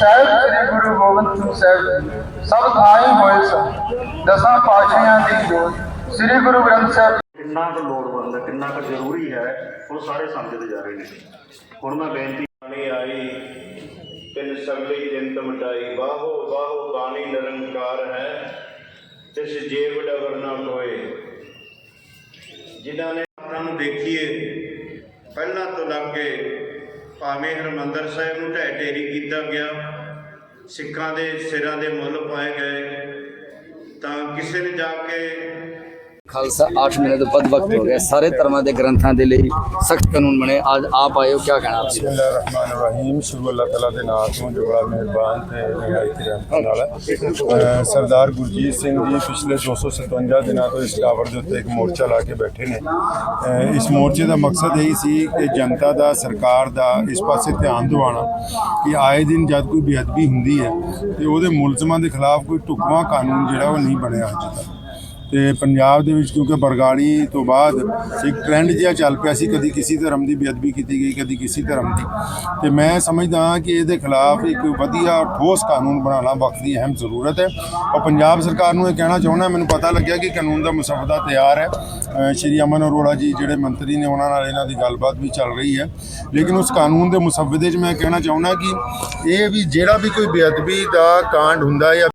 ਸਾਹਿਬ ਸ੍ਰੀ ਗੁਰੂ ਗੋਬਿੰਦ ਸਿੰਘ ਸਾਹਿਬ ਸਭ ਥਾਈ ਹੋਏ ਸਨ। ਦਸਾਂ ਪਾਤਸ਼ਾਹਾਂ ਦੀ ਜੋਤ ਸ੍ਰੀ ਗੁਰੂ ਗ੍ਰੰਥ ਸਾਹਿਬ ਕਿੰਨਾ ਕੁ ਲੋੜਵੰਦ ਹੈ ਕਿੰਨਾ ਕੁ ਜ਼ਰੂਰੀ ਹੈ ਉਹ ਸਾਰੇ ਸਮਝਦੇ ਜਾ ਰਹੇ ਨੇ। ਹੁਣ ਮੈਂ ਬੇਨਤੀ ਬਾਣੀ ਆਈ ਤਿੰਨ ਸਗਲੀ ਜਿੰਤ ਮਟਾਈ। ਬਾਹੋ ਬਾਹੋ ਬਾਣੀ ਨਿਰੰਕਾਰ ਹੈ ਤਿਸ ਜੀਵ ਡਗਰ ਨਾ ਕੋਏ। ਜਿਨ੍ਹਾਂ ਨੇ ਉਹਨਾਂ ਨੂੰ ਦੇਖੀਏ ਪਹਿਲਾਂ ਤੋਂ ਲੱਗ ਕੇ ਭਾਵੇਂ ਹਰਮੰਦਰ ਸਾਹਿਬ ਨੂੰ ਢਹਿ ਢੇਰੀ ਕੀਤਾ ਗਿਆ, ਸਿੱਖਾਂ ਦੇ ਸਿਰਾਂ ਦੇ ਮੁੱਲ ਪਾਏ ਗਏ, ਤਾਂ ਕਿਸੇ ਨੇ ਜਾ ਕੇ ਖਾਲਸਾ 8 ਮਹੀਨੇ ਤੋਂ ਵੱਧ ਵਕਤ ਹੋ ਗਿਆ। ਸਾਰੇ ਧਰਮਾਂ ਦੇ ਗ੍ਰੰਥਾਂ ਦੇ ਲਈ ਸਖਤ ਕਾਨੂੰਨ ਬਣੇ। ਅੱਜ ਆਪ ਆਏ ਹੋ ਕੀ ਕਹਿਣਾ ਆਪ ਬਿਸਮਿਲ੍ਲਾਹਿਰਰਹਿਮਾਨਿਰਰਹੀਮ। ਸ਼ੁਰੂ ਅੱਲਾਹ ਤਾਲਾ ਦੇ ਨਾਮ ਤੋਂ ਜੋ ਬੜਾ ਮਿਹਰਬਾਨ ਤੇ ਨਿਹਾਇਤ ਰਹਿਮਤ ਵਾਲਾ ਅਹ ਸਰਦਾਰ ਗੁਰਜੀਤ ਸਿੰਘ ਜੀ ਪਿਛਲੇ 257 ਦਿਨਾਂ ਤੋਂ ਇਸ ਟਾਵਰ ਦੇ ਉੱਤੇ ਇੱਕ ਮੋਰਚਾ ਲਾ ਕੇ ਬੈਠੇ ਨੇ। ਇਸ ਮੋਰਚੇ ਦਾ ਮਕਸਦ ਇਹ ਸੀ ਕਿ ਜਨਤਾ ਦਾ, ਸਰਕਾਰ ਦਾ ਇਸ ਪਾਸੇ ਧਿਆਨ ਦਿਵਾਉਣਾ ਕਿ ਆਏ ਦਿਨ ਜਦ ਕੋਈ ਬੇਅਦਬੀ ਹੁੰਦੀ ਹੈ ਤੇ ਉਹਦੇ ਮੁਲਜ਼ਮਾਂ ਦੇ ਖਿਲਾਫ ਕੋਈ ਢੁਕਵਾਂ ਕਾਨੂੰਨ ਜਿਹੜਾ ਉਹ ਨਹੀਂ ਬਣਿਆ ਅੱਜ ਤੱਕ। ਤੇ ਪੰਜਾਬ ਦੇ ਵਿੱਚ ਕਿਉਂਕਿ ਬਰਗਾੜੀ ਤੋਂ ਬਾਅਦ ਇੱਕ ਟ੍ਰੈਂਡ ਜਿਹਾ ਚੱਲ ਪਿਆ ਸੀ, ਕਦੀ ਕਿਸੇ ਧਰਮ ਦੀ ਬੇਅਦਬੀ ਕੀਤੀ ਗਈ, ਕਦੀ ਕਿਸੇ ਧਰਮ ਦੀ। ਤੇ ਮੈਂ ਸਮਝਦਾ ਹਾਂ ਕਿ ਇਹਦੇ ਖਿਲਾਫ ਇੱਕ ਵਧੀਆ ਠੋਸ ਕਾਨੂੰਨ ਬਣਾਉਣਾ ਵਕਤ ਦੀ ਅਹਿਮ ਜ਼ਰੂਰਤ ਹੈ। ਔਰ ਪੰਜਾਬ ਸਰਕਾਰ ਨੂੰ ਇਹ ਕਹਿਣਾ ਚਾਹੁੰਦਾ, ਮੈਨੂੰ ਪਤਾ ਲੱਗਿਆ ਕਿ ਕਾਨੂੰਨ ਦਾ ਮਸਵਦਾ ਤਿਆਰ ਹੈ। ਸ਼੍ਰੀ ਅਮਨ ਅਰੋੜਾ ਜੀ ਜਿਹੜੇ ਮੰਤਰੀ ਨੇ, ਉਹਨਾਂ ਨਾਲ ਇਹਨਾਂ ਦੀ ਗੱਲਬਾਤ ਵੀ ਚੱਲ ਰਹੀ ਹੈ। ਲੇਕਿਨ ਉਸ ਕਾਨੂੰਨ ਦੇ ਮਸਵਦੇ 'ਚ ਮੈਂ ਕਹਿਣਾ ਚਾਹੁੰਦਾ ਕਿ ਇਹ ਵੀ ਜਿਹੜਾ ਵੀ ਕੋਈ ਬੇਅਦਬੀ ਦਾ ਕਾਂਡ ਹੁੰਦਾ ਹੈ ਜਾਂ